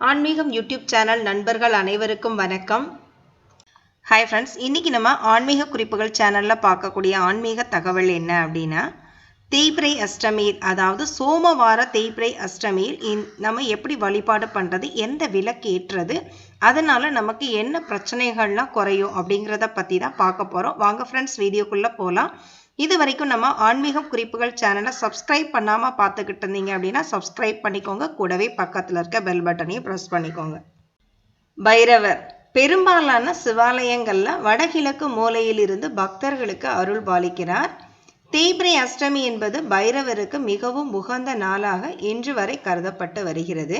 ஆன்மீகம் YouTube channel நண்பர்கள் அனைவருக்கும் வணக்கம். ஹாய் ஃப்ரெண்ட்ஸ் இன்றைக்கி நம்ம ஆன்மீக குறிப்புகள் சேனலில் பார்க்கக்கூடிய ஆன்மீக தகவல் என்ன அப்படின்னா தேய்பிரை அஷ்டமியில் அதாவது சோமவார தேய்பிரை அஷ்டமியில் இந் நம்ம எப்படி வழிபாடு பண்ணுறது எந்த விலக்கு ஏற்றுறது அதனால் நமக்கு என்ன பிரச்சனைகள்லாம் குறையும் அப்படிங்கிறத பற்றி தான் பார்க்க போகிறோம் வாங்க ஃப்ரெண்ட்ஸ் வீடியோக்குள்ளே போகலாம் இது வரைக்கும் நம்ம ஆன்மீகம் குறிப்புகள் சேனலை சப்ஸ்கிரைப் பண்ணாமல் பார்த்துக்கிட்டு இருந்தீங்க அப்படின்னா சப்ஸ்கிரைப் பண்ணிக்கோங்க. கூடவே பக்கத்தில் இருக்க பெல் பட்டனையும் ப்ரெஸ் பண்ணிக்கோங்க. பைரவர் பெரும்பாலான சிவாலயங்களில் வடகிழக்கு மூலையில் இருந்து பக்தர்களுக்கு அருள் பாலிக்கிறார். தேய்பிரை அஷ்டமி என்பது பைரவருக்கு மிகவும் உகந்த நாளாக இன்று வரை கருதப்பட்டு வருகிறது.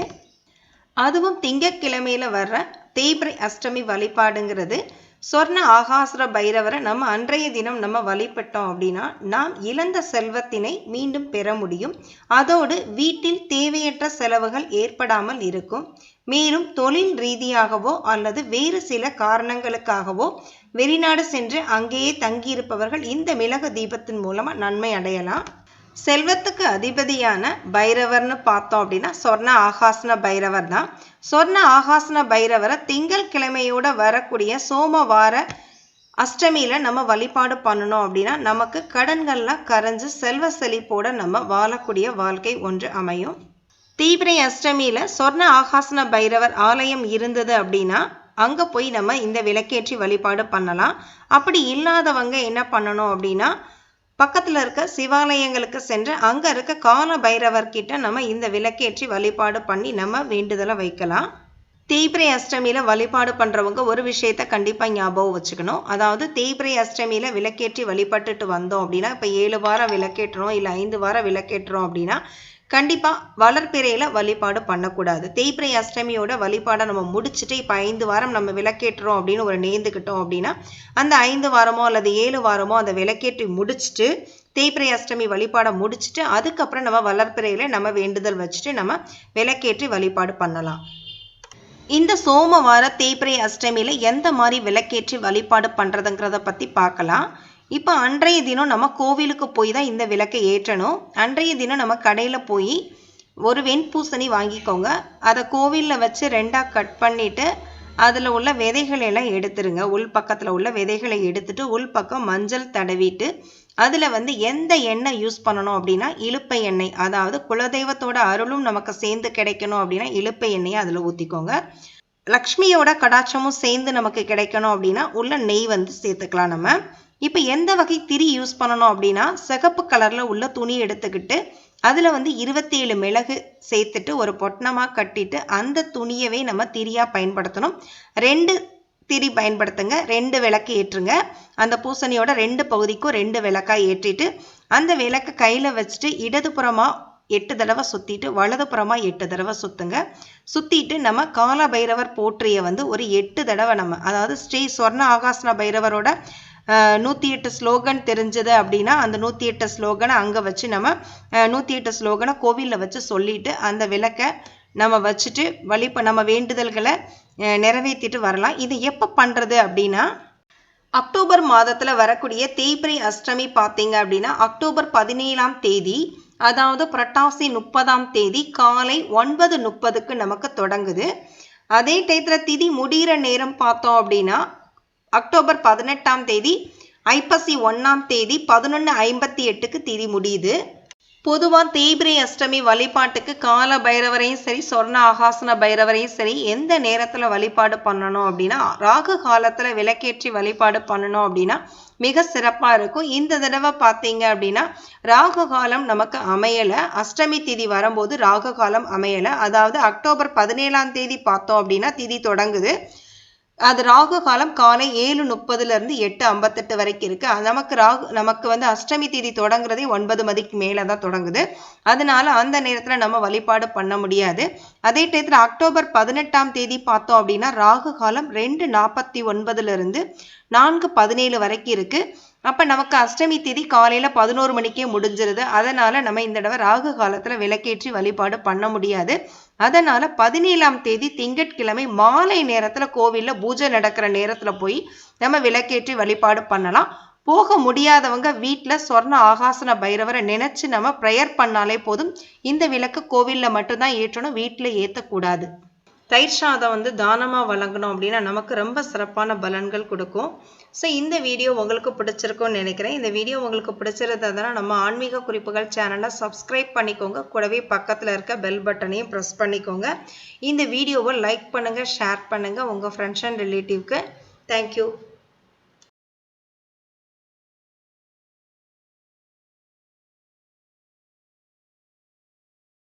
அதுவும் திங்கக்கிழமையில் வர்ற தேய்பிரை அஷ்டமி வழிபாடுங்கிறது சொர்ண ஆகாசுர பைரவரை நம்ம அன்றைய தினம் நம்ம வழிபட்டோம் அப்படின்னா நாம் இழந்த செல்வத்தினை மீண்டும் பெற முடியும். அதோடு வீட்டில் தேவையற்ற செலவுகள் ஏற்படாமல் இருக்கும். மேலும் தொழில் ரீதியாகவோ அல்லது வேறு சில காரணங்களுக்காகவோ வெளிநாடு சென்று அங்கேயே தங்கியிருப்பவர்கள் இந்த மிளகு தீபத்தின் மூலமாக நன்மை அடையலாம். செல்வத்துக்கு அதிபதியான பைரவர்னு பார்த்தோம் அப்படின்னா சொர்ண ஆகாசன பைரவர் தான். சொர்ண ஆகாசன பைரவரை திங்கள் கிழமையோட வரக்கூடிய சோமவார அஷ்டமியில் நம்ம வழிபாடு பண்ணணும் அப்படின்னா நமக்கு கடன்கள்லாம் கரைஞ்சு செல்வ செழிப்போட நம்ம வாழக்கூடிய வாழ்க்கை ஒன்று அமையும். தீவிரை அஷ்டமியில் சொர்ண ஆகாசன பைரவர் ஆலயம் இருந்தது அப்படின்னா அங்கே போய் நம்ம இந்த விளக்கேற்றி வழிபாடு பண்ணலாம். அப்படி இல்லாதவங்க என்ன பண்ணணும் அப்படின்னா பக்கத்தில் இருக்க சிவாலயங்களுக்கு சென்று அங்கே இருக்க கால பைரவர்கிட்ட நம்ம இந்த விளக்கேற்றி வழிபாடு பண்ணி நம்ம வேண்டுதலை வைக்கலாம். தேய்பிரை அஷ்டமியில் வழிபாடு பண்ணுறவங்க ஒரு விஷயத்த கண்டிப்பாக ஞாபகம் வச்சுக்கணும். அதாவது தேய்பிரை அஷ்டமியில் விளக்கேற்றி வழிபட்டுட்டு வந்தோம் அப்படின்னா இப்போ ஏழு வாரம் விளக்கேற்றுறோம் இல்லை ஐந்து வாரம் விளக்கேற்றுறோம் அப்படின்னா கண்டிப்பாக வளர்ப்பிறையில் வழிபாடு பண்ணக்கூடாது. தேய்பிரை அஷ்டமியோட வழிபாடை நம்ம முடிச்சுட்டு இப்போ ஐந்து வாரம் நம்ம விளக்கேற்றுறோம் அப்படின்னு ஒரு நேர்ந்துக்கிட்டோம் அப்படின்னா அந்த ஐந்து வாரமோ அல்லது ஏழு வாரமோ அந்த விளக்கேற்றி முடிச்சுட்டு தேய்பிரை அஷ்டமி வழிபாடை முடிச்சுட்டு அதுக்கப்புறம் நம்ம வளர்ப்பிறையில் நம்ம வேண்டுதல் வச்சுட்டு நம்ம விளக்கேற்றி வழிபாடு பண்ணலாம். இந்த சோமவார தேய்பிரை அஷ்டமியில் எந்த மாதிரி விளக்கேற்றி வழிபாடு பண்ணுறதுங்கிறத பற்றி பார்க்கலாம். இப்போ அன்றைய தினம் நம்ம கோவிலுக்கு போய் தான் இந்த விளக்கை ஏற்றணும். அன்றைய தினம் நம்ம கடையில் போய் ஒரு வெண்பூசணி வாங்கிக்கோங்க. அதை கோவிலில் வச்சு ரெண்டாக கட் பண்ணிவிட்டு அதில் உள்ள விதைகளை எல்லாம் எடுத்துருங்க. உள் பக்கத்தில் உள்ள விதைகளை எடுத்துட்டு உள் பக்கம் மஞ்சள் தடவிட்டு அதில் வந்து எந்த எண்ணெய் யூஸ் பண்ணணும் அப்படின்னா இழுப்பை எண்ணெய். அதாவது குலதெய்வத்தோட அருளும் நமக்கு சேர்ந்து கிடைக்கணும் அப்படின்னா இழுப்பை எண்ணெயை அதில் ஊற்றிக்கோங்க லக்ஷ்மியோட கடாட்சமும் சேர்ந்து நமக்கு கிடைக்கணும் அப்படின்னா உள்ள நெய் வந்து சேர்த்துக்கலாம் நம்ம. இப்போ எந்த வகை திரி யூஸ் பண்ணணும் அப்படின்னா சிகப்பு கலரில் உள்ள துணி எடுத்துக்கிட்டு அதில் வந்து இருபத்தி ஏழு மிளகு சேர்த்துட்டு ஒரு பொட்டணமாக கட்டிட்டு அந்த துணியவே நம்ம திரியாக பயன்படுத்தணும். ரெண்டு திரி பயன்படுத்துங்க ரெண்டு விளக்கு ஏற்றுங்க. அந்த பூசணியோட ரெண்டு பகுதிக்கும் ரெண்டு விளக்காக ஏற்றிட்டு அந்த விளக்கு கையில் வச்சுட்டு இடதுபுறமாக எட்டு தடவை சுற்றிட்டு வலதுபுறமாக எட்டு தடவை சுற்றுங்க சுற்றிட்டு நம்ம கால பைரவர் போற்றியை வந்து ஒரு எட்டு தடவை நம்ம அதாவது ஸ்ரீ சொர்ண ஆகாசன பைரவரோட நூற்றி எட்டு ஸ்லோகன் தெரிஞ்சது அப்படின்னா அந்த நூற்றி எட்டு ஸ்லோகனை அங்கே வச்சு நம்ம நூற்றி எட்டு ஸ்லோகனை கோவிலில் வச்சு சொல்லிட்டு அந்த விளக்கை நம்ம வச்சுட்டு வழிப நம்ம வேண்டுதல்களை நிறைவேற்றிட்டு வரலாம். இது எப்போ பண்ணுறது அப்படின்னா அக்டோபர் மாதத்தில் வரக்கூடிய தேய்பிரை அஷ்டமி பார்த்தீங்க அப்படின்னா அக்டோபர் பதினேழாம் தேதி அதாவது புரட்டாசி முப்பதாம் தேதி காலை ஒன்பது முப்பதுக்கு நமக்கு தொடங்குது. அதே டயத்தில் திதி முடிகிற நேரம் பார்த்தோம் அப்படின்னா அக்டோபர் பதினெட்டாம் தேதி ஐப்பசி ஒன்றாம் தேதி பதினொன்று ஐம்பத்தி எட்டுக்கு திதி முடியுது. பொதுவாக தேய்பிரை அஷ்டமி வழிபாட்டுக்கு கால பைரவரையும் சரி சொர்ண ஆகாசன பைரவரையும் சரி எந்த நேரத்தில் வழிபாடு பண்ணணும் அப்படின்னா ராகு காலத்தில் விளக்கேற்றி வழிபாடு பண்ணணும் அப்படின்னா மிக சிறப்பாக இருக்கும். இந்த தடவை பார்த்தீங்க அப்படின்னா ராகு காலம் நமக்கு அமையலை. அஷ்டமி திதி வரும்போது ராகு காலம் அமையலை. அதாவது அக்டோபர் பதினேழாம் தேதி பார்த்தோம் அப்படின்னா திதி தொடங்குது. அது ராகு காலம் காலை ஏழு முப்பதுலேருந்து எட்டு ஐம்பத்தெட்டு வரைக்கும் இருக்குது நமக்கு ராகு நமக்கு வந்து அஷ்டமி தேதி தொடங்குறதே ஒன்பது மதிக்கு மேலே தான் தொடங்குது. அதனால அந்த நேரத்தில் நம்ம வழிபாடு பண்ண முடியாது. அதே டயத்தில் அக்டோபர் பதினெட்டாம் தேதி பார்த்தோம் அப்படின்னா ராகு காலம் ரெண்டு நாற்பத்தி ஒன்பதுலேருந்து நான்கு பதினேழு வரைக்கும் இருக்குது அப்போ நமக்கு அஷ்டமி தேதி காலையில் பதினோரு மணிக்கே முடிஞ்சிருது. அதனால் நம்ம இந்த தடவை ராகு காலத்தில் விளக்கேற்றி வழிபாடு பண்ண முடியாது. அதனால் பதினேழாம் தேதி திங்கட்கிழமை மாலை நேரத்தில் கோவிலில் பூஜை நடக்கிற நேரத்தில் போய் நம்ம விளக்கேற்றி வழிபாடு பண்ணலாம். போக முடியாதவங்க வீட்டில் சொர்ண ஆகாசன பைரவரை நினச்சி நம்ம ப்ரேயர் பண்ணாலே போதும். இந்த விளக்கு கோவிலில் மட்டும்தான் ஏற்றணும் வீட்டில் ஏற்றக்கூடாது தயிர் சாதம் வந்து தானமாக வழங்கணும் அப்படின்னா நமக்கு ரொம்ப சிறப்பான பலன்கள் கொடுக்கும். ஸோ இந்த வீடியோ உங்களுக்கு பிடிச்சிருக்கும்னு நினைக்கிறேன். இந்த வீடியோ உங்களுக்கு பிடிச்சிருந்ததுன்னா நம்ம ஆன்மீக குறிப்புகள் சேனலை சப்ஸ்கிரைப் பண்ணிக்கோங்க. கூடவே பக்கத்தில் இருக்க பெல் பட்டனையும் ப்ரெஸ் பண்ணிக்கோங்க. இந்த வீடியோவை லைக் பண்ணுங்கள் ஷேர் பண்ணுங்கள் உங்கள் ஃப்ரெண்ட்ஸ் அண்ட் ரிலேட்டிவ்க்கு தேங்க்யூ